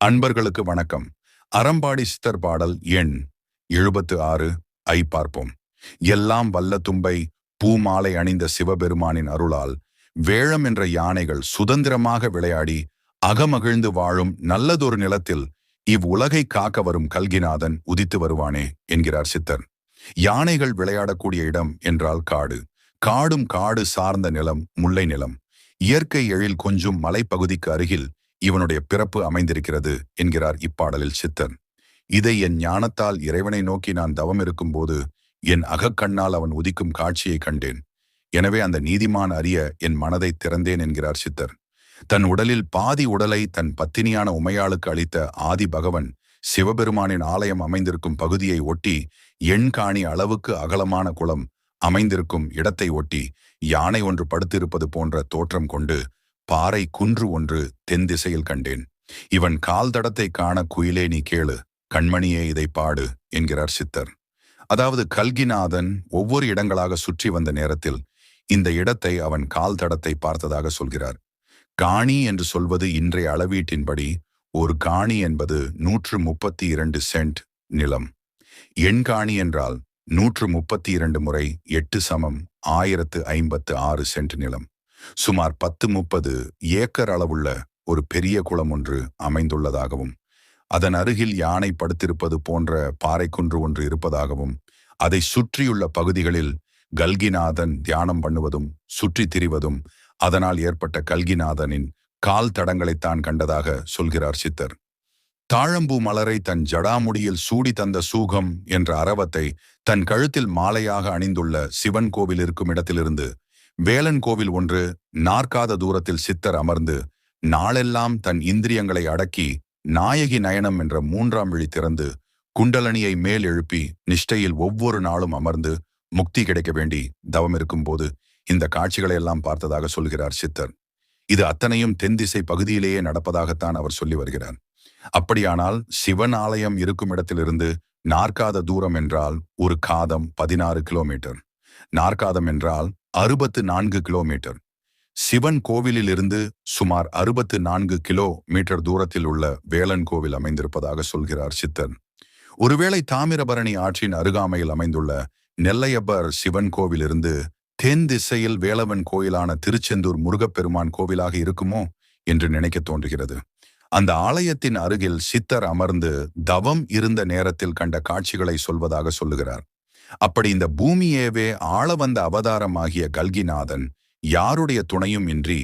அன்பர்களுக்கு வணக்கம். அறம்பாடி சித்தர் பாடல் எண் எழுபத்து ஆறு ஐ பார்ப்போம். எல்லாம் வல்ல தும்பை பூமாலை அணிந்த சிவபெருமானின் அருளால் வேழம் என்ற யானைகள் சுதந்திரமாக விளையாடி அகமகிழ்ந்து வாழும் நல்லதொரு நிலத்தில் இவ்வுலகை காக்க வரும் கல்கிநாதன் உதித்து வருவானே என்கிறார் சித்தர். யானைகள் விளையாடக்கூடிய இடம் என்றால் காடு. காடும் காடு சார்ந்த நிலம் முல்லை நிலம். இயற்கை எழில் கொஞ்சும் மலைப்பகுதிக்கு அருகில் இவனுடைய பிறப்பு அமைந்திருக்கிறது என்கிறார் இப்பாடலில் சித்தர் இதை என் ஞானத்தால் இறைவனை நோக்கி நான் தவம் இருக்கும்போது என் அகக்கண்ணால் அவன் உதிக்கும் காட்சியை கண்டேன். எனவே அந்த நீதிமான் அறிய என் மனதை திறந்தேன் என்கிறார் சித்தர். தன் உடலில் பாதி உடலை தன் பத்தினியான உமையாளுக்கு அளித்த ஆதி பகவன் சிவபெருமானின் ஆலயம் அமைந்திருக்கும் பகுதியை ஒட்டி எண்காணி அளவுக்கு அகலமான குளம் அமைந்திருக்கும் இடத்தை ஒட்டி யானை ஒன்று படுத்திருப்பது போன்ற தோற்றம் கொண்டு பாறை குன்று ஒன்று தென் திசையில் கண்டேன். இவன் கால் தடத்தை காண குயிலே நீ கேளு கண்மணியே இதை பாடு என்கிறார் சித்தர். அதாவது கல்கிநாதன் ஒவ்வொரு இடங்களாக சுற்றி வந்த நேரத்தில் இந்த இடத்தை அவன் கால் தடத்தை பார்த்ததாக சொல்கிறார். காணி என்று சொல்வது இன்றைய அளவீட்டின்படி ஒரு காணி என்பது நூற்று முப்பத்தி இரண்டு சென்ட் நிலம். எண்காணி என்றால் நூற்று முப்பத்தி இரண்டு முறை எட்டு சமம் ஆயிரத்து ஐம்பத்து ஆறு சென்ட் நிலம். சுமார் பத்து முப்பது ஏக்கர் அளவுள்ள ஒரு பெரிய குளம் ஒன்று அமைந்துள்ளதாகவும் அதன் அருகில் யானை படுத்திருப்பது போன்ற பாறைக்குன்று ஒன்று இருப்பதாகவும் அதை சுற்றியுள்ள பகுதிகளில் கல்கிநாதன் தியானம் பண்ணுவதும் சுற்றி திரிவதும் அதனால் ஏற்பட்ட கல்கிநாதனின் கால் தடங்களைத்தான் கண்டதாக சொல்கிறார் சித்தர். தாழம்பூ மலரை தன் ஜடாமுடியில் சூடி தந்த சூகம் என்ற அரவத்தை தன் கழுத்தில் மாலையாக அணிந்துள்ள சிவன் கோவில் இருக்கும் இடத்திலிருந்து வேலன் கோவில் ஒன்று நாற்காத தூரத்தில் சித்தர் அமர்ந்து நாளெல்லாம் தன் இந்திரியங்களை அடக்கி நாயகி நயனம் என்ற மூன்றாம் விழி திறந்து குண்டலனியை மேல் எழுப்பி நிஷ்டையில் ஒவ்வொரு நாளும் அமர்ந்து முக்தி கிடைக்க வேண்டி தவம் இருக்கும்போது இந்த காட்சிகளை எல்லாம் பார்த்ததாக சொல்கிறார் சித்தர். இது அத்தனையும் தென் திசை பகுதியிலேயே நடப்பதாகத்தான் அவர் சொல்லி வருகிறார். அப்படியானால் சிவன் ஆலயம் இருக்கும் இடத்திலிருந்து நாற்காத தூரம் என்றால் ஒரு காதம் பதினாறு கிலோமீட்டர். நாற்காதம் என்றால் அறுபத்து நான்கு கிலோமீட்டர். சிவன் கோவிலிலிருந்து சுமார் அறுபத்து நான்கு கிலோ மீட்டர் தூரத்தில் உள்ள வேலன் கோவில் அமைந்திருப்பதாக சொல்கிறார் சித்தன். ஒருவேளை தாமிரபரணி ஆற்றின் அருகாமையில் அமைந்துள்ள நெல்லையப்பர் சிவன் கோவிலிருந்து தென் திசையில் வேலவன் கோயிலான திருச்செந்தூர் முருகப்பெருமான் கோவிலாக இருக்குமோ என்று நினைக்க தோன்றுகிறது. அந்த ஆலயத்தின் அருகில் சித்தர் அமர்ந்து தவம் இருந்த நேரத்தில் கண்ட காட்சிகளை சொல்வதாக சொல்லுகிறார். அப்படி இந்த பூமியேவே ஆள வந்த அவதாரமாகிய கல்கிநாதன் யாருடைய துணையும் இன்றி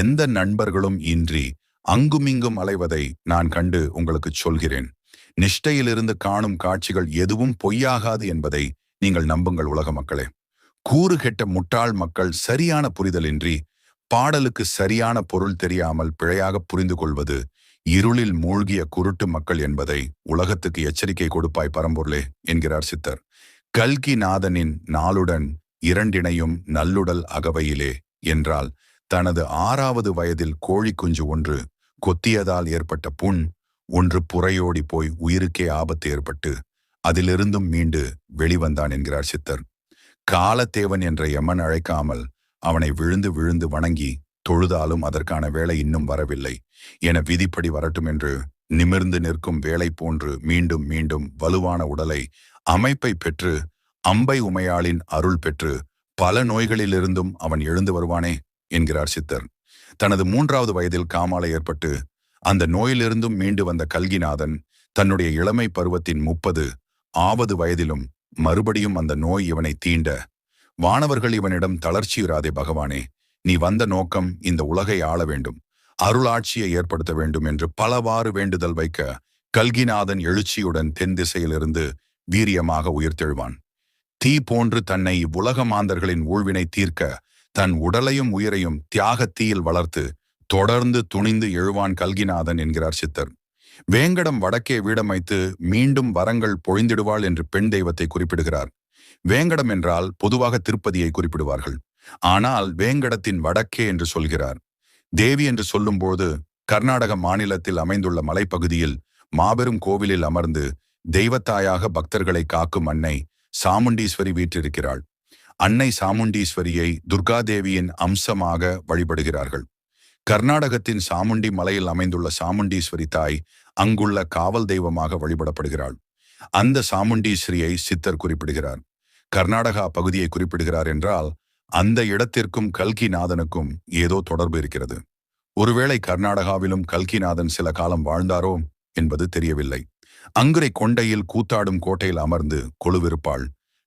எந்த நண்பர்களும் இன்றி அங்குமிங்கும் அலைவதை நான் கண்டு உங்களுக்கு சொல்கிறேன். நிஷ்டையிலிருந்து காணும் காட்சிகள் எதுவும் பொய்யாகாது என்பதை நீங்கள் நம்புங்கள் உலக மக்களே. கூறு கெட்ட முட்டாள் மக்கள் சரியான புரிதலின்றி பாடலுக்கு சரியான பொருள் தெரியாமல் பிழையாக புரிந்து கொள்வது இருளில் மூழ்கிய குருட்டு மக்கள் என்பதை உலகத்துக்கு எச்சரிக்கை கொடுப்பாய் பரம்பொருளே என்கிறார் சித்தர். கல்கி நாதனின் நாளுடன் இரண்டினையும் நல்லுடல் அகவையிலே என்றால் தனது ஆறாவது வயதில் கோழி குஞ்சு ஒன்று கொத்தியதால் ஏற்பட்ட புண் ஒன்று புறையோடி போய் உயிருக்கே ஆபத்து ஏற்பட்டு அதிலிருந்தும் மீண்டு வெளிவந்தான் என்கிறார் சித்தர். காலத்தேவன் என்ற எமன் அழைக்காமல் அவனை விழுந்து விழுந்து வணங்கி தொழுதாலும் அதற்கான வேலை இன்னும் வரவில்லை. என விதிப்படி வரட்டும் என்று நிமிர்ந்து நிற்கும் வேலை போன்று மீண்டும் மீண்டும் வலுவான உடலை அமைப்பை பெற்று அம்பை உமையாளின் அருள் பெற்று பல நோய்களிலிருந்தும் அவன் எழுந்து வருவானே என்கிறார் சித்தர். தனது மூன்றாவது வயதில் காமாலை ஏற்பட்டு அந்த நோயிலிருந்தும் மீண்டு வந்த கல்கிநாதன் தன்னுடைய இளமை பருவத்தின் முப்பது ஆவது வயதிலும் மறுபடியும் அந்த நோய் இவனை தீண்ட வானவர்கள் இவனிடம் தளர்ச்சியுறாதே பகவானே நீ வந்த நோக்கம் இந்த உலகை ஆள வேண்டும் அருளாட்சியை ஏற்படுத்த வேண்டும் என்று பலவாறு வேண்டுதல் வைக்க கல்கிநாதன் எழுச்சியுடன் தென் திசையிலிருந்து வீரியமாக உயிர்த்தெழுவான். தீ போன்று தன்னை இவ்வுலக மாந்தர்களின் ஊழ்வினை தீர்க்க தன் உடலையும் உயிரையும் தியாகத்தீயில் வளர்த்து தொடர்ந்து துணிந்து எழுவான் கல்கிநாதன் என்கிறார் சித்தர். வேங்கடம் வடக்கே வீடமைத்து மீண்டும் வரங்கள் பொழிந்திடுவாள் என்று பெண் தெய்வத்தை குறிப்பிடுகிறார். வேங்கடம் என்றால் பொதுவாக திருப்பதியை குறிப்பிடுவார்கள். ஆனால் வேங்கடத்தின் வடக்கே என்று சொல்கிறார். தேவி என்று சொல்லும்போது கர்நாடக மாநிலத்தில் அமைந்துள்ள மலைப்பகுதியில் மாபெரும் கோவிலில் அமர்ந்து தெய்வத்தாயாக பக்தர்களை காக்கும் அன்னை சாமுண்டீஸ்வரி வீற்றிருக்கிறாள். அன்னை சாமுண்டீஸ்வரியை துர்காதேவியின் அம்சமாக வழிபடுகிறார்கள். கர்நாடகத்தின் சாமுண்டி மலையில் அமைந்துள்ள சாமுண்டீஸ்வரி தாய் அங்குள்ள காவல் தெய்வமாக வழிபடப்படுகிறாள். அந்த சாமுண்டீஸ்வரியை சித்தர் குறிப்பிடுகிறார். கர்நாடகா பகுதியை குறிப்பிடுகிறார் என்றால் அந்த இடத்திற்கும் கல்கிநாதனுக்கும் ஏதோ தொடர்பு இருக்கிறது. ஒருவேளை கர்நாடகாவிலும் கல்கிநாதன் சில காலம் வாழ்ந்தாரோ என்பது தெரியவில்லை. அங்குரை கொண்டையில் கூத்தாடும் கோட்டையில் அமர்ந்து கொழுவிருப்பாள்.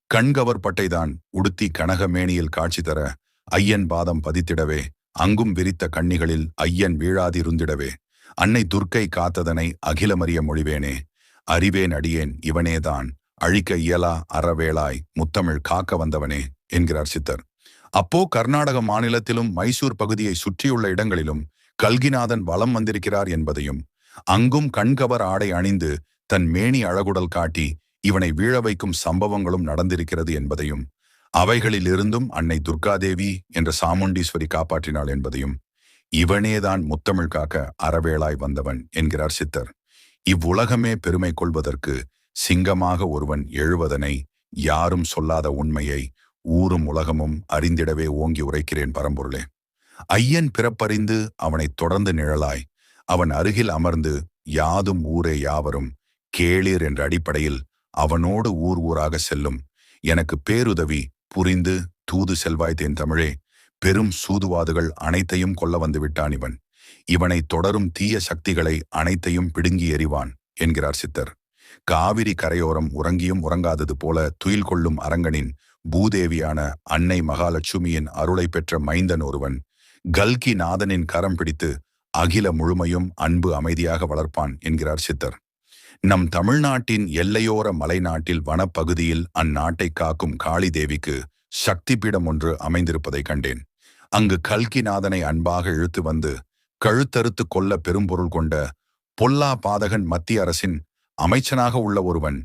கண்கவர் பட்டைதான் உடுத்தி கனகமேனியில் காட்சி தர ஐயன் பாதம் பதித்திடவே அங்கும் விரித்த கண்ணிகளில் ஐயன் வீழாதிருந்திடவே. அன்னை துர்க்கை காத்ததனை அகிலமறிய மொழிவேனே அறிவேன் அடியேன் இவனேதான் அழிக்க இயலா அறவேளாய் முத்தமிழ் காக்க வந்தவனே என்கிறார் சித்தர். அப்போ கர்நாடக மாநிலத்திலும் மைசூர் பகுதியை சுற்றியுள்ள இடங்களிலும் கல்கிநாதன் வலம் வந்திருக்கிறார் என்பதையும் அங்கும் கண்கவர் ஆடை அணிந்து தன் மேனி அழகுடல் காட்டி இவனை வீழ வைக்கும் சம்பவங்களும் நடந்திருக்கிறது என்பதையும் அவைகளிலிருந்தும் அன்னை துர்காதேவி என்ற சாமுண்டீஸ்வரி காப்பாற்றினாள் என்பதையும் இவனேதான் முத்தமிழ் காக்க அறவேளாய் வந்தவன் என்கிறார் சித்தர். இவ்வுலகமே பெருமை கொள்வதற்கு சிங்கமாக ஒருவன் எழுவதனை யாரும் சொல்லாத உண்மையை ஊரும் உலகமும் அறிந்திடவே ஓங்கி உரைக்கிறேன் பரம்பொருளே. ஐயன் பிறப்பறிந்து அவனை தொடர்ந்து நிழலாய் அவன் அருகில் அமர்ந்து யாதும் ஊரே யாவரும் கேளீர் என்ற அடிப்படையில் அவனோடு ஊர் ஊராக செல்லும். எனக்கு பேருதவி புரிந்து தூது செல்வாய் தேன் தமிழே பெரும் சூதுவாதுகள் அனைத்தையும் கொல்ல வந்து விட்டான் இவன். இவனை தொடரும் தீய சக்திகளை அனைத்தையும் பிடுங்கி எறிவான் என்கிறார் சித்தர். காவிரி கரையோரம் உறங்கியும் உறங்காதது போல துயில் கொள்ளும் அரங்கனின் பூதேவியான அன்னை மகாலட்சுமியின் அருளை பெற்ற மைந்தன் ஒருவன் கல்கி நாதனின் கரம் பிடித்து அகில முழுமையும் அன்பு அமைதியாக வளர்ப்பான் என்கிறார் சித்தர். நம் தமிழ்நாட்டின் எல்லையோர மலைநாட்டில் வனப்பகுதியில் அந்நாட்டை காக்கும் காளி தேவிக்கு சக்தி பீடம் ஒன்று அமைந்திருப்பதை கண்டேன். அங்கு கல்கிநாதனை அன்பாக இழுத்து வந்து கழுத்தறுத்து கொல்ல பெரும்பொருள் கொண்ட பொல்லா பாதகன் மத்திய அரசின் அமைச்சனாக உள்ள ஒருவன்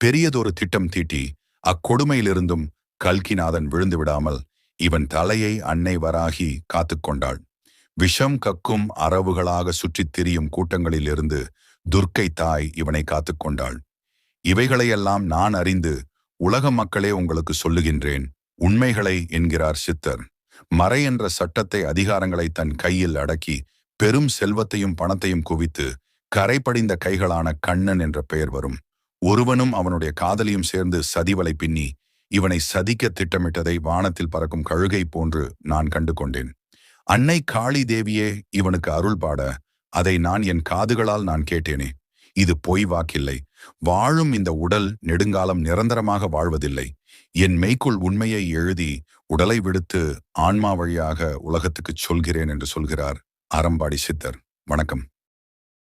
பெரியதொரு திட்டம் தீட்டி அக்கொடுமையிலிருந்தும் கல்கிநாதன் விழுந்து விடாமல் இவன் தலையை அன்னை வராகி காத்துக்கொண்டாள் விஷம் கக்கும் அரவுகளாக சுற்றித் திரியும் கூட்டங்களிலிருந்து துர்க்கை தாய் இவனை காத்துக்கொண்டாள் இவைகளையெல்லாம் நான் அறிந்து உலக மக்களே உங்களுக்கு சொல்லுகின்றேன். உண்மைகளை என்கிறார் சித்தர். மறை என்ற சட்டத்தை அதிகாரங்களை தன் கையில் அடக்கி பெரும் செல்வத்தையும் பணத்தையும் குவித்து கரைப்படிந்த கைகளான கண்ணன் என்ற பெயர் வரும். ஒருவனும் அவனுடைய காதலியும் சேர்ந்து சதிவலை பின்னி இவனை சதிக்க திட்டமிட்டதை வானத்தில் பறக்கும் கழுகை போன்று நான் கண்டு கொண்டேன் அன்னை காளி தேவியே இவனுக்கு அருள் பாட அதை நான் என் காதுகளால் நான் கேட்டேனே. இது பொய் வாக்கில்லை. வாழும் இந்த உடல் நெடுங்காலம் நிரந்தரமாக வாழ்வதில்லை. என் மெய்க்குள் உண்மையை எழுதி உடலை விடுத்து ஆன்மா வழியாக உலகத்துக்குச் சொல்கிறேன் என்று சொல்கிறார் அறம்பாடி சித்தர். வணக்கம்.